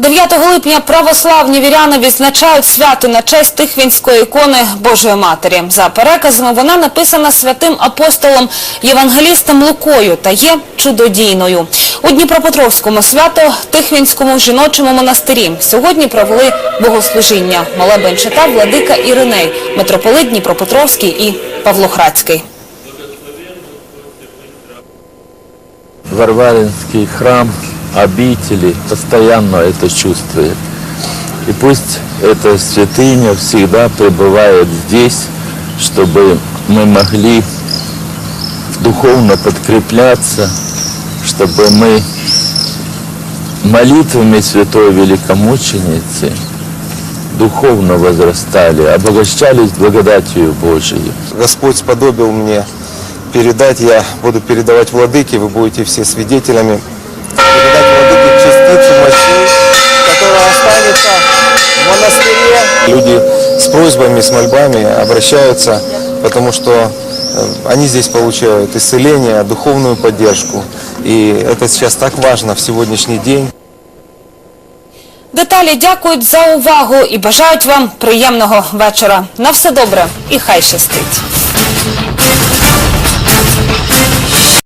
9 липня православні віряни відзначають свято на честь Тихвінської ікони Божої Матері. За переказами вона написана святим апостолом Євангелістом Лукою та є чудодійною. У Дніпропетровському свято Тихвінському жіночому монастирі сьогодні провели богослужіння. Молебень читав владика Іриней, митрополит Дніпропетровський і Павлохрадський. Варваринский храм обители постоянно это чувствует. И пусть эта святыня всегда пребывает здесь, чтобы мы могли духовно подкрепляться, чтобы мы молитвами святой великомученицы духовно возрастали, обогащались благодатью Божией. Господь сподобил мне передать, я буду передавать владыке, вы будете все свидетелями, передать владыке частицу мощей, которая останется в монастыре. Люди с просьбами, с мольбами обращаются, потому что э, они здесь получают исцеление, духовную поддержку. И это сейчас так важно в сегодняшний день. Деталі дякують за увагу і бажають вам приємного вечора. На все добре і хай щастить.